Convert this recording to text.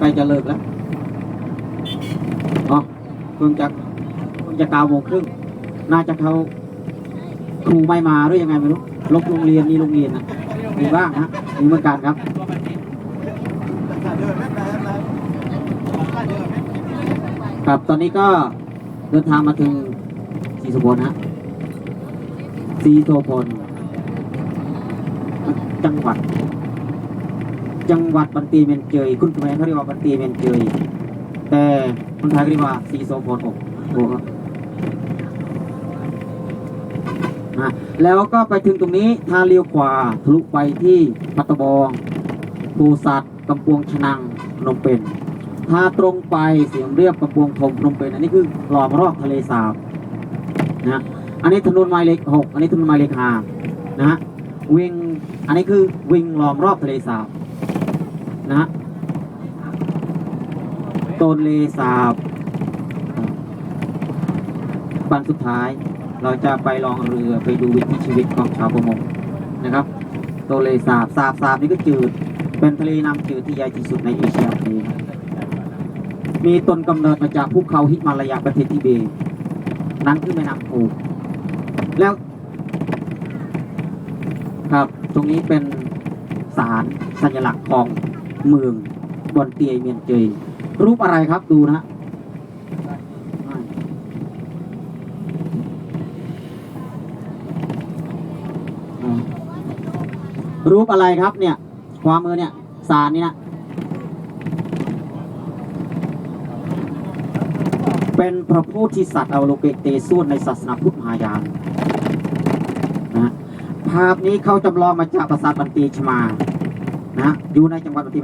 ใกล้จะเลิกแล้วอ๋อเพิ่งจะเพิ่งจะเก้าโมงครึ่งน่าจะเขาครูไม่มาหรือยังไงไม่รู้ลบโรงเรียนนี่โรงเรียนนะมีบ้างฮะมีเหมือนกันครับครับตอนนี้ก็เดินทางมาถึงสีสุพลฮะสีโสพลจังหวัด จังหวัดบันตีเมนเจยคุณแม่เขาเรียกว่าบันตีเมนเจยแต่คนไทยก็เรียกว่าสีโสพลอกโอ้โหนะแล้วก็ไปถึงตรงนี้ถ้าเลี้ยวขวาทะลุไปที่ปัตตบองภูสัตว์กำปวงชนังนมเปญถ้าตรงไปเสียงเรียบกำปวงทมนมเปญอันนี้คือหลอมรอบทะเลสาบนะอันนี้ถนนหมายเลขหกอันนี้ถนนหมายเลขห้านะฮะวิ่งอันนี้คือวิ่งล้อมรอบทะเลสาบ นะตนเลสาบบันสุดท้ายเราจะไปลองเรือไปดูวิถีชีวิตของชาวประมงนะครับตนเลสาบสาบสาบนี่ก็จืด เป็นทะเลน้ำจืดที่ใหญ่ที่สุดในเอเชียนี้ครับมีต้นกำเนิดมาจากภูเขาฮิมาลายาประเทศทิเบตนั่นคือแม่น้ำโขงแล้วครับ ตรงนี้เป็นสารสัญลักษณ์ของ เมืองบอนเตียเมียนเจยรูปอะไรครับดูนะรูปอะไรครับเนี่ย ความมือเนี่ยสารนี่นะเป็นพระโพธิสัตว์อวโลเกเตส่วนในศาสนาพุทธมหายานนะภาพนี้เขาจำลองมาจากปราสาทบันตีชมา นะอยู่ในจังหวัดบันตี